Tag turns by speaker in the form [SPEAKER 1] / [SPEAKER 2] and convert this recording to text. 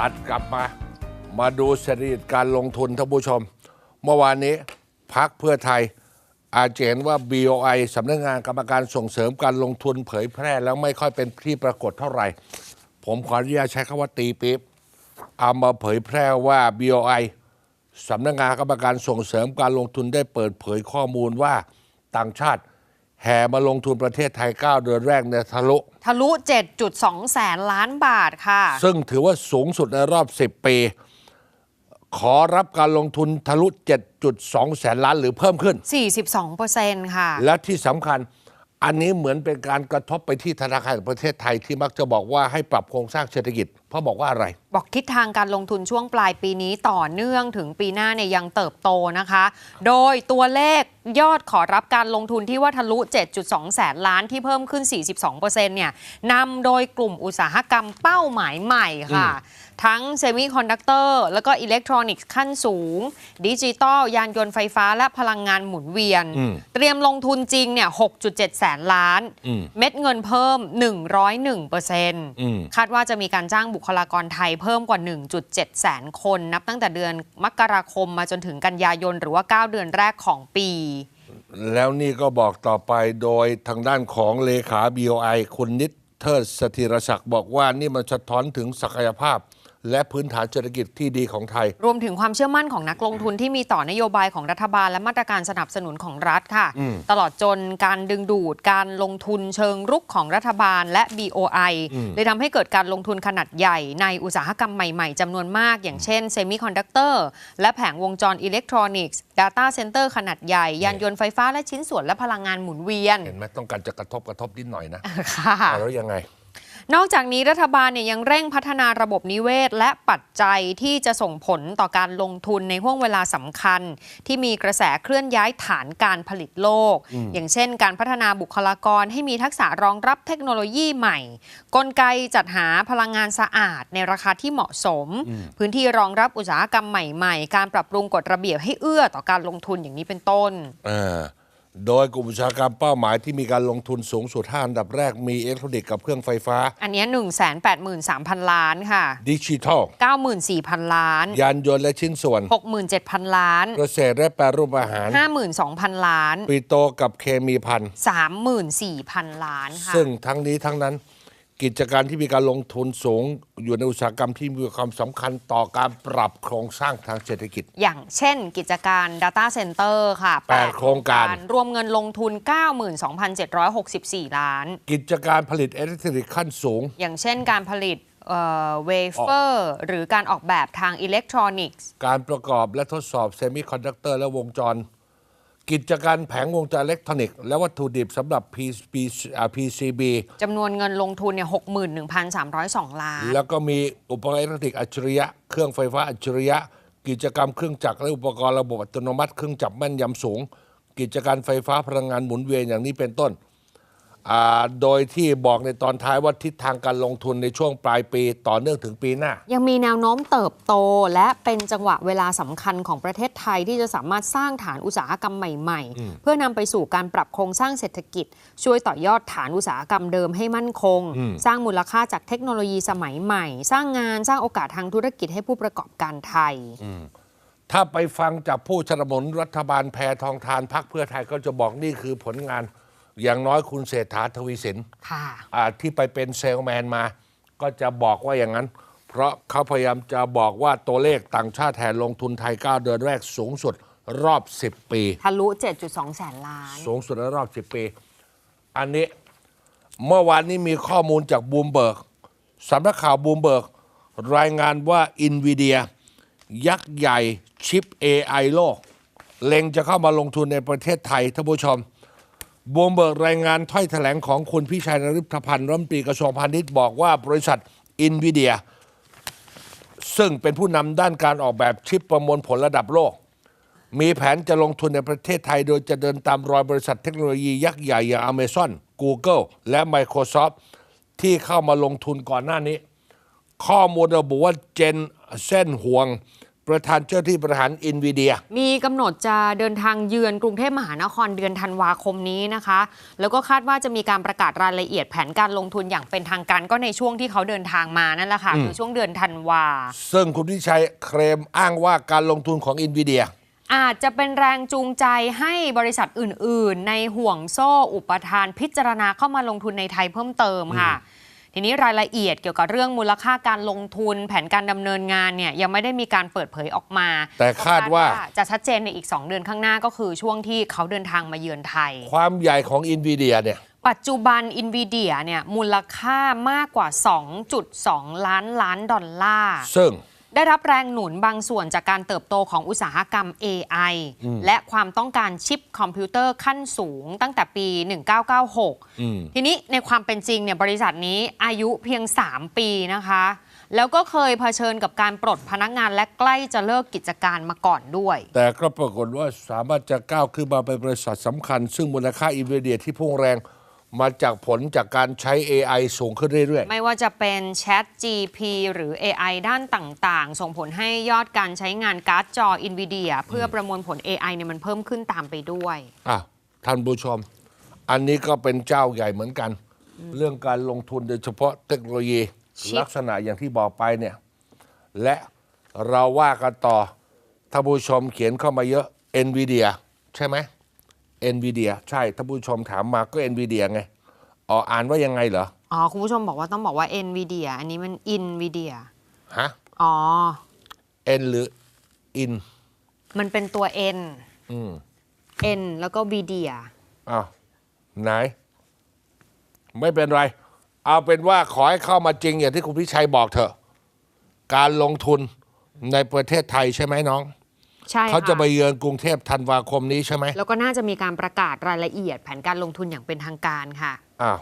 [SPEAKER 1] ตัดกลับมา มาดูสถิติการลงทุนท่านผู้ชม เมื่อวานนี้พักเพื่อไทย อาจจะเห็นว่า BOI สำนักงานกรรมการส่งเสริมการลงทุนเผยแพร่แล้วไม่ค่อยเป็นที่ปรากฏเท่าไหร่ ผมขออนุญาตใช้คำว่าตีปี๊บเอามาเผยแพร่ว่า BOI สำนักงานกรรมการส่งเสริมการลงทุนได้เปิดเผยข้อมูลว่าต่างชาติ แห่มาลงทุนประเทศไทย 9 เดือนแรกเนี่ยทะลุ
[SPEAKER 2] ทะลุ 7.2 แสนล้านบาทค่ะ
[SPEAKER 1] ซึ่งถือว่าสูงสุดในรอบ 10 ปี ขอรับการลงทุนทะลุ 7.2 แสนล้านหรือเพิ่มขึ้น
[SPEAKER 2] 42%ค่ะ
[SPEAKER 1] และที่สำคัญอันนี้เหมือนเป็นการกระทบไปที่ธนาคารแห่งประเทศไทยที่มักจะบอกว่าให้ปรับโครงสร้างเศรษฐกิจเพราะบอกว่าอะไร
[SPEAKER 2] บอกทิศทางการลงทุนช่วงปลายปีนี้ต่อเนื่องถึงปีหน้าเนี่ยยังเติบโตนะคะ โดยตัวเลขยอดขอรับการลงทุนที่ว่าทะลุ 7.2 แสนล้านที่เพิ่มขึ้น 42%เนี่ยนำโดยกลุ่มอุตสาหกรรมเป้าหมายใหม่ค่ะ ทั้งเซมิคอนดักเตอร์แล้วก็อิเล็กทรอนิกส์ขั้นสูง ดิจิตอลยานยนต์ไฟฟ้าและพลังงานหมุนเวียน
[SPEAKER 1] อืม
[SPEAKER 2] เตรียมลงทุนจริงเนี่ย 6.7 แสนล้าน
[SPEAKER 1] อืม
[SPEAKER 2] เม็ดเงินเพิ่ม 101เปอร์เซ็นต์
[SPEAKER 1] อืม
[SPEAKER 2] คาดว่าจะมีการจ้างบุคลากรไทยเพิ่มกว่า 1.7 แสนคน นับตั้งแต่เดือนมกราคมมาจนถึงกันยายน หรือว่า 9 เดือนแรกของปี
[SPEAKER 1] แล้วนี่ก็บอกต่อไปโดยทางด้านของเลขา BOI คุณนิดเทิดสถิรศักดิ์บอกว่านี่มันสะท้อนถึงศักยภาพ และพื้นฐานเศรษฐกิจที่ดีของไทย
[SPEAKER 2] รวมถึงความเชื่อมั่นของนักลงทุนที่มีต่อนโยบายของรัฐบาลและมาตรการสนับสนุนของรัฐค่ะ ตลอดจนการดึงดูดการลงทุนเชิงรุกของรัฐบาลและ BOI เลยทำให้เกิดการลงทุนขนาดใหญ่ในอุตสาหกรรมใหม่ๆจำนวนมาก อย่างเช่นเซมิคอนดักเตอร์และแผงวงจรอิเล็กทรอนิกส์ Data Center ขนาดใหญ่ ยานยนต์ไฟฟ้าและชิ้นส่วนและพลังงานหมุนเวียน
[SPEAKER 1] เห็นไหมต้องการจะกระทบกระทบนิดหน่อยนะ
[SPEAKER 2] ค่ะ
[SPEAKER 1] เอาแล้วยังไง
[SPEAKER 2] นอกจากนี้รัฐบาลเนี่ยยังเร่งพัฒนาระบบนิเวศ และปัจจัยที่จะส่งผลต่อการลงทุนในห่วงเวลาสำคัญ ที่มีกระแสเคลื่อนย้ายฐานการผลิตโลก อย่างเช่น การพัฒนาบุคลากรให้มีทักษะรองรับเทคโนโลยีใหม่ กลไกจัดหาพลังงานสะอาดในราคาที่เหมาะสม พื้นที่รองรับอุตสาหกรรมใหม่ ๆ การปรับปรุงกฎระเบียบให้เอื้อต่อการลงทุนอย่างนี้เป็นต้น
[SPEAKER 1] เออ โดยกลุ่มอุตสาหกรรมเป้าหมายที่มีการลงทุนสูงสุดห้าอันดับแรกมีอิเล็กทรอนิกส์กับเครื่องไฟฟ้า
[SPEAKER 2] อันเนี้ 1 8 3 0 0 0 ล้านค่ะ
[SPEAKER 1] ดิจิทัล
[SPEAKER 2] 94,000 ล้าน
[SPEAKER 1] ยานยนต์และชิ้นส่วน
[SPEAKER 2] 67,000 ล้าน
[SPEAKER 1] เกษตรและแปรรูปอาหาร
[SPEAKER 2] 52,000 ล้าน
[SPEAKER 1] ปิโตรกับเคมีพัน
[SPEAKER 2] 34,000 ล้านค่ะ
[SPEAKER 1] ซึ่งทั้งนี้ทั้งนั้น กิจการที่มีการลงทุนสูง อยู่ในอุตสาหกรรมที่มีความสำคัญต่อการปรับโครงสร้างทางเศรษฐกิจ
[SPEAKER 2] อย่างเช่น กิจการ Data Center ค่ะ
[SPEAKER 1] แปดโครงการ
[SPEAKER 2] รวมเงินลงทุน 92,764 ล้าน
[SPEAKER 1] กิจการผลิตอิเล็กทรอนิกส์ขั้นสูง
[SPEAKER 2] อย่างเช่นการผลิตเวเฟอร์หรือการออกแบบทางอิเล็กทรอนิกส์
[SPEAKER 1] การประกอบและทดสอบเซมิคอนดักเตอร์และวงจร กิจการแผงวงจรอิเล็กทรอนิกส์และวัตถุดิบสำหรับ PCB อ่า PCB
[SPEAKER 2] จำนวนเงินลงทุนเนี่ย61,302 ล้าน
[SPEAKER 1] แล้วก็มีอุปกรณ์อิเล็กทรอนิกส์อัจฉริยะ เครื่องไฟฟ้าอัจฉริยะ กิจกรรมเครื่องจักรและอุปกรณ์ระบบอัตโนมัติ เครื่องจับแม่นยำสูง กิจการไฟฟ้าพลังงานหมุนเวียนอย่างนี้เป็นต้นอ่า โดยที่บอกในตอนท้ายว่าทิศทางการลงทุนในช่วงปลายปีต่อเนื่องถึงปีหน้า
[SPEAKER 2] ยังมีแนวโน้มเติบโตและเป็นจังหวะเวลาสำคัญของประเทศไทยที่จะสามารถสร้างฐานอุตสาหกรรมใหม่ๆ เพื่อนำไปสู่การปรับโครงสร้างเศรษฐกิจ ช่วยต่อยอดฐานอุตสาหกรรมเดิมให้มั่นคง สร้างมูลค่าจากเทคโนโลยีสมัยใหม่ สร้างงานสร้างโอกาสทางธุรกิจให้ผู้ประกอบการไทย
[SPEAKER 1] ถ้าไปฟังจากผู้สนับสนุนรัฐบาลแพทองทานพักเพื่อไทยก็จะบอกนี่คือผลงาน อย่างน้อยคุณเศรษฐาทวีสิน
[SPEAKER 2] ค่ะ
[SPEAKER 1] อ่าที่ไปเป็นเซลแมนมา ก็จะบอกว่าอย่างนั้น เพราะเขาพยายามจะบอกว่าตัวเลขต่างชาติแทนลงทุนไทย 9 เดือนแรกสูงสุดรอบ 10 ปี
[SPEAKER 2] ทะลุ 7.2 แสนล้าน
[SPEAKER 1] สูงสุดในรอบ 10 ปี อันนี้เมื่อวานนี้มีข้อมูลจากบูมเบิร์กสำนักข่าวบูมเบิร์กรายงานว่าอินวีเดียยักษ์ใหญ่ชิป AI โลก เล็งจะเข้ามาลงทุนในประเทศไทยท่านผู้ชม บูมเบิกรายงานถ้อยแถลงของคุณพิชัยนริพพันธ์รัฐมนตรีกระทรวงพาณิชย์บอกว่าบริษัทอินวีเดีย ซึ่งเป็นผู้นำด้านการออกแบบชิปประมวลผลระดับโลก มีแผนจะลงทุนในประเทศไทย โดยจะเดินตามรอยบริษัทเทคโนโลยียักษ์ใหญ่อย่าง Amazon Google และ Microsoft ที่เข้ามาลงทุนก่อนหน้านี้ ข้อมูลระบุว่าเจนเส้นห่วง ประธานเจ้าที่บริหารอินวีเดีย
[SPEAKER 2] มีกำหนดจะเดินทางเยือนกรุงเทพมหานครเดือนธันวาคมนี้นะคะ แล้วก็คาดว่าจะมีการประกาศรายละเอียดแผนการลงทุนอย่างเป็นทางการก็ในช่วงที่เขาเดินทางมานั่นแหละค่ะคือช่วงเดือนธันวา
[SPEAKER 1] ซึ่งคุณทิชัยเคลมอ้างว่าการลงทุนของอินวีเดีย
[SPEAKER 2] อาจจะเป็นแรงจูงใจให้บริษัทอื่น ๆ ในห่วงโซ่อุปทานพิจารณาเข้ามาลงทุนในไทยเพิ่มเติมค่ะ ทีนี้รายละเอียดเกี่ยวกับเรื่องมูลค่าการลงทุน แผนการดำเนินงานเนี่ยยังไม่ได้มีการเปิดเผยออกมา
[SPEAKER 1] แต่คาดว่า
[SPEAKER 2] จะชัดเจนในอีก 2 เดือนข้างหน้าก็คือช่วงที่เขาเดินทางมาเยือนไทย
[SPEAKER 1] ความใหญ่ของอินวีเดียเนี่ย
[SPEAKER 2] ปัจจุบัน n v i d i a เนี่ยมูลค่ามากกว่า 2.2 ล้านล้านดอลลาร์
[SPEAKER 1] ซึ่ง
[SPEAKER 2] ได้รับแรงหนุนบางส่วนจากการเติบโตของอุตสาหกรรม AI และความต้องการชิปคอมพิวเตอร์ขั้นสูงตั้งแต่ปี 1996 ทีนี้ในความเป็นจริงเนี่ยบริษัทนี้อายุเพียง 3 ปีนะคะ แล้วก็เคยเผชิญกับการปลดพนักงานและใกล้จะเลิกกิจการมาก่อนด้วย
[SPEAKER 1] แต่ก็ปรากฏว่าสามารถจะก้าวขึ้นมาเป็นบริษัทสำคัญ ซึ่งมูลค่าอินวีเดียที่พุ่งแรง มาจากผลจากการใช้ AI สูงขึ้นเรื่อย
[SPEAKER 2] ไม่ว่าจะเป็น Chat GP หรือ AI ด้านต่างๆ ส่งผลให้ยอดการใช้งานการ์ดจอ NVIDIA เพื่อประมวลผล AI เนี่ยมันเพิ่มขึ้นตามไปด้วย
[SPEAKER 1] ๆอะท่านผู้ชม อันนี้ก็เป็นเจ้าใหญ่เหมือนกัน เรื่องการลงทุนโดยเฉพาะเทคโนโลยี
[SPEAKER 2] ชิป
[SPEAKER 1] ลักษณะอย่างที่บอกไปเนี่ย และเราว่ากันต่อท่านผู้ชมเขียนเข้ามาเยอะ NVIDIA ใช่ไหม NVIDIA ใช่ท่านผู้ชมถามมาก็ NVIDIA ไงอ๋ออ่านว่ายังไงเหรอ
[SPEAKER 2] อ๋อ คุณผู้ชมบอกว่าต้องบอกว่า NVIDIA อันนี้มัน NVIDIA
[SPEAKER 1] ฮะ
[SPEAKER 2] อ๋อ
[SPEAKER 1] N หรือ In
[SPEAKER 2] มันเป็นตัว N
[SPEAKER 1] อืม
[SPEAKER 2] N แล้วก็ VIDIA
[SPEAKER 1] อ้าวไหน ไม่เป็นไร เอาเป็นว่าขอให้เข้ามาจริงอย่างที่คุณพิชัยบอกเถอะ การลงทุนในประเทศไทยใช่ไหมน้อง
[SPEAKER 2] ใช่
[SPEAKER 1] เขาจะไปเยือนกรุงเทพธันวาคมนี้ใช่ไหม
[SPEAKER 2] แล้วก็น่าจะมีการประกาศรายละเอียดแผนการลงทุนอย่างเป็นทางการค่ะ
[SPEAKER 1] อ้าว